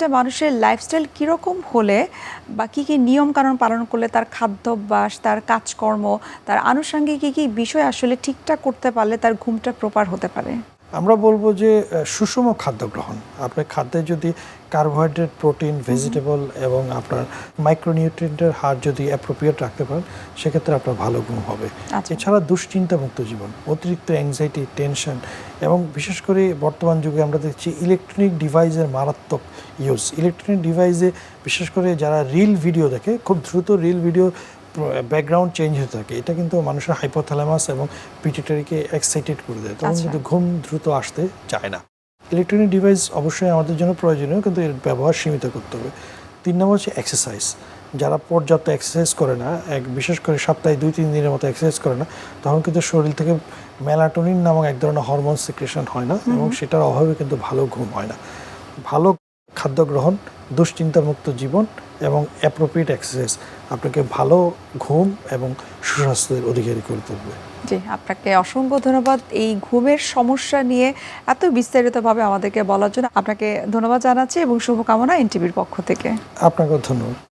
একটা মানুষের লাইফস্টাইল কীরকম হলে বা কী কী নিয়মকানুন পালন করলে তার খাদ্যাভ্যাস, তার কাজকর্ম, তার আনুষঙ্গিক কী কী বিষয় আসলে ঠিকঠাক করতে পারলে তার ঘুমটা প্রপার হতে পারে? আমরা বলব যে সুষম খাদ্য গ্রহণ। আপনার খাদ্যে যদি কার্বোহাইড্রেট প্রোটিন ভেজিটেবল এবং আপনার মাইক্রোনিউট্রিয়েন্টের হার যদি অ্যাপ্রোপ্রিয়েট রাখতে পারেন সেক্ষেত্রে আপনার ভালো গুণ হবে। আচ্ছা। এছাড়া দুশ্চিন্তা মুক্ত জীবন অতিরিক্ত অ্যাংজাইটি টেনশন এবং বিশেষ করে বর্তমান যুগে আমরা দেখছি ইলেকট্রনিক ডিভাইসের মারাত্মক ইউজ ইলেকট্রনিক ডিভাইসে বিশেষ করে যারা রিল ভিডিও দেখে খুব দ্রুত রিল ভিডিও ব্যাকগ্রাউন্ড চেঞ্জ হতে থাকে এটা কিন্তু মানুষের হাইপোথ্যালামাস এবং পিটিটারিকে এক্সাইটেড করে দেয়। তখন আচ্ছা। কিন্তু ঘুম দ্রুত আসতে চায় না। ইলেকট্রনিক ডিভাইস অবশ্যই আমাদের জন্য প্রয়োজনীয় কিন্তু এর ব্যবহার সীমিত করতে হবে। তিন নম্বর হচ্ছে এক্সারসাইজ যারা পর্যাপ্ত এক্সারসাইজ করে না এক বিশেষ করে সপ্তাহে দুই তিন দিনের মতো এক্সারসাইজ করে না তখন কিন্তু শরীর থেকে মেলাটোনিন নামক এক ধরনের হরমোন সিক্রেশন হয় না এবং সেটার অভাবে কিন্তু ভালো ঘুম হয় না। ভালো খাদ্য গ্রহণ দুশ্চিন্তামুক্ত জীবন এবং অ্যাপ্রোপ্রিয়েট এক্সারসাইজ আপনাকে ভালো ঘুম এবং সুস্বাস্থ্যের অধিকারী করে তুলবে। জি আপনাকে অসংখ্য ধন্যবাদ। এই ঘুমের সমস্যা নিয়ে এত বিস্তারিতভাবে আমাদেরকে বলার জন্য আপনাকে ধন্যবাদ জানাচ্ছি এবং শুভকামনা এনটিভির পক্ষ থেকে। আপনাকেও ধন্যবাদ।